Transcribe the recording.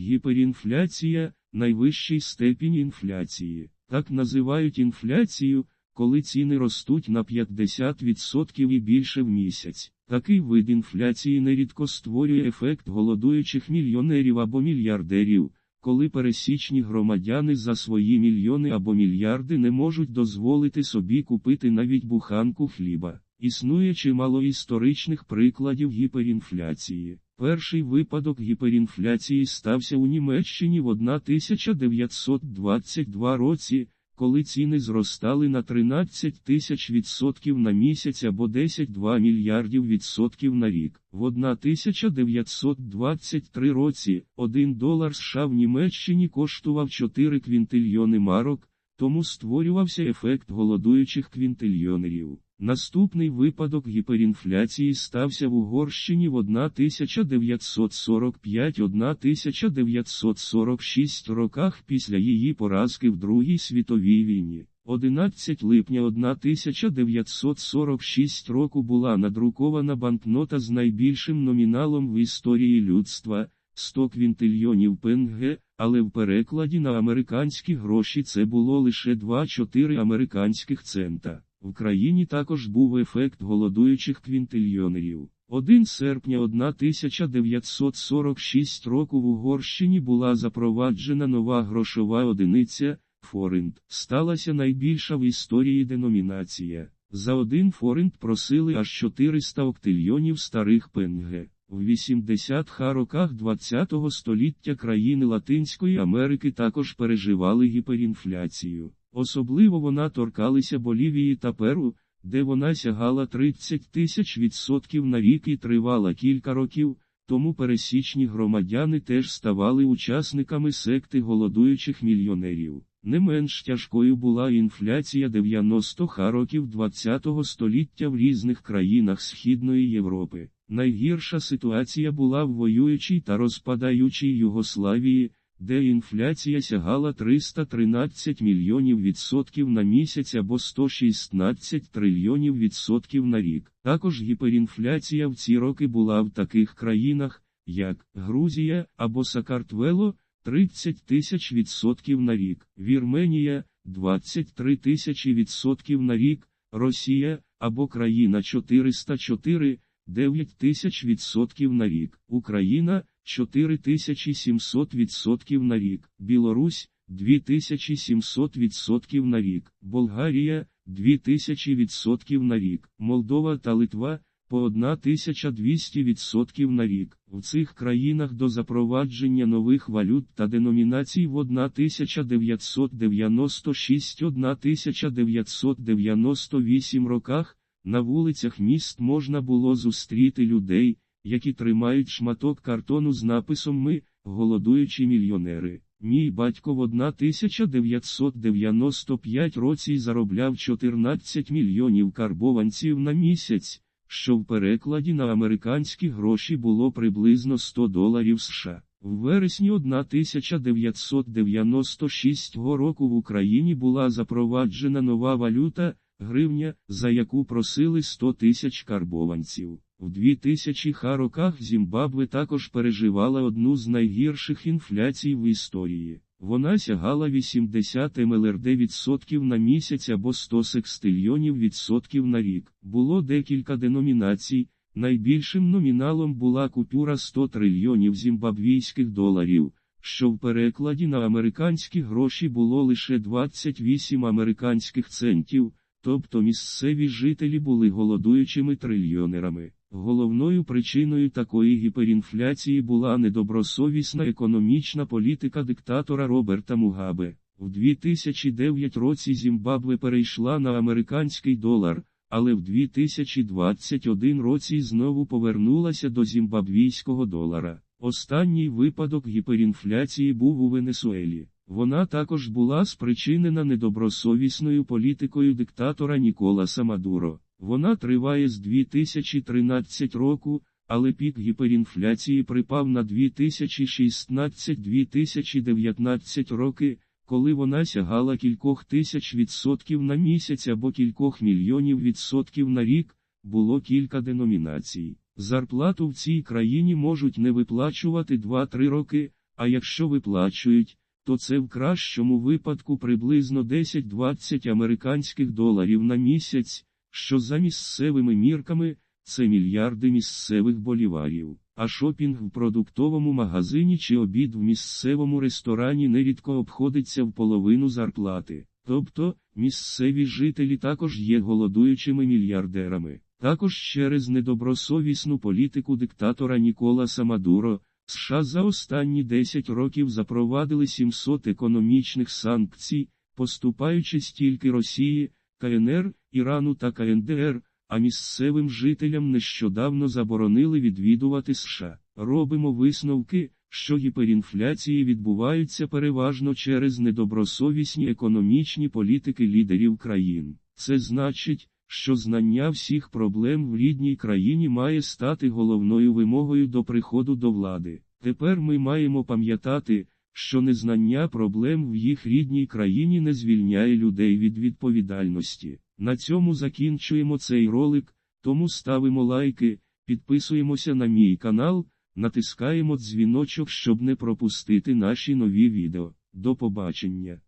Гіперінфляція найвищий степінь інфляції. Так називають інфляцію, коли ціни ростуть на 50% і більше в місяць. Такий вид інфляції нерідко створює ефект голодуючих мільйонерів або мільярдерів, коли пересічні громадяни за свої мільйони або мільярди не можуть дозволити собі купити навіть буханку хліба. Існує чимало історичних прикладів гіперінфляції. Перший випадок гіперінфляції стався у Німеччині в 1922 році, коли ціни зростали на 13 тисяч відсотків на місяць або 10-2 мільярдів відсотків на рік. В 1923 році 1 долар США в Німеччині коштував 4 квінтильйони марок, тому створювався ефект голодуючих квінтильйонерів. Наступний випадок гіперінфляції стався в Угорщині в 1945-1946 роках після її поразки в Другій світовій війні. 11 липня 1946 року була надрукована банкнота з найбільшим номіналом в історії людства 100 квінтильйонів пенге, але в перекладі на американські гроші це було лише 2-4 американських цента. В країні також був ефект голодуючих квінтильйонерів. 1 серпня 1946 року в Угорщині була запроваджена нова грошова одиниця форинт. Сталася найбільша в історії деномінація. За один форинт просили аж 400 октильйонів старих пенге. В 80-х роках ХХ століття країни Латинської Америки також переживали гіперінфляцію. Особливо вона торкалася Болівії та Перу, де вона сягала 30 тисяч відсотків на рік і тривала кілька років, тому пересічні громадяни теж ставали учасниками секти голодуючих мільйонерів. Не менш тяжкою була інфляція 90-х років ХХ століття в різних країнах Східної Європи. Найгірша ситуація була в воюючій та розпадаючій Югославії де інфляція сягала 313 мільйонів відсотків на місяць або 116 трильйонів відсотків на рік. Також гіперінфляція в ці роки була в таких країнах, як Грузія або Сакартвело 30 тисяч відсотків на рік, Вірменія 23 тисячі відсотків на рік, Росія або країна 404 9 тисяч відсотків на рік, Україна 4700% на рік, Білорусь 2700% на рік, Болгарія 2000% на рік, Молдова та Литва по 1200% на рік. В цих країнах до запровадження нових валют та деномінацій в 1996-1998 роках на вулицях міст можна було зустріти людей які тримають шматок картону з написом Ми, голодуючі мільйонери. Мій батько в 1995 році заробляв 14 мільйонів карбованців на місяць, що в перекладі на американські гроші було приблизно 100 доларів США. В вересні 1996 року в Україні була запроваджена нова валюта гривня, за яку просили 100 тисяч карбованців. В 2000 х роках Зімбабве також переживала одну з найгірших інфляцій в історії. Вона сягала 80 МЛРД відсотків на місяць або 100 секстильйонів відсотків на рік. Було декілька деномінацій. Найбільшим номіналом була купюра 100 трильйонів зімбабвійських доларів, що в перекладі на американські гроші було лише 28 американських центів, тобто місцеві жителі були голодуючими трильйонерами. Головною причиною такої гіперінфляції була недобросовісна економічна політика диктатора Роберта Мугабе. В 2009 році Зімбабве перейшла на американський долар, але в 2021 році знову повернулася до зімбабвійського долара. Останній випадок гіперінфляції був у Венесуелі. Вона також була спричинена недобросовісною політикою диктатора Ніколаса Мадуро. Вона триває з 2013 року, але пік гіперінфляції припав на 2016-2019 роки, коли вона сягала кількох тисяч відсотків на місяць або кількох мільйонів відсотків на рік, було кілька деномінацій. Зарплату в цій країні можуть не виплачувати 2-3 роки, а якщо виплачують, то це в кращому випадку приблизно 10-20 американських доларів на місяць, що за місцевими мірками це мільярди місцевих боліварів. А шопінг в продуктовому магазині чи обід в місцевому ресторані нерідко обходиться в половину зарплати. Тобто, місцеві жителі також є голодуючими мільярдерами. Також через недобросовісну політику диктатора Ніколаса Мадуро, США за останні 10 років запровадили 700 економічних санкцій, поступаючи стільки Росії, КНР, Ірану та КНДР, а місцевим жителям нещодавно заборонили відвідувати США. Робимо висновки, що гіперінфляції відбуваються переважно через недобросовісні економічні політики лідерів країн. Це значить, що знання всіх проблем в рідній країні має стати головною вимогою до приходу до влади. Тепер ми маємо пам'ятати, що незнання проблем в їх рідній країні не звільняє людей від відповідальності. На цьому закінчуємо цей ролик, тому ставимо лайки, підписуємося на мій канал, натискаємо дзвіночок, щоб не пропустити наші нові відео. До побачення!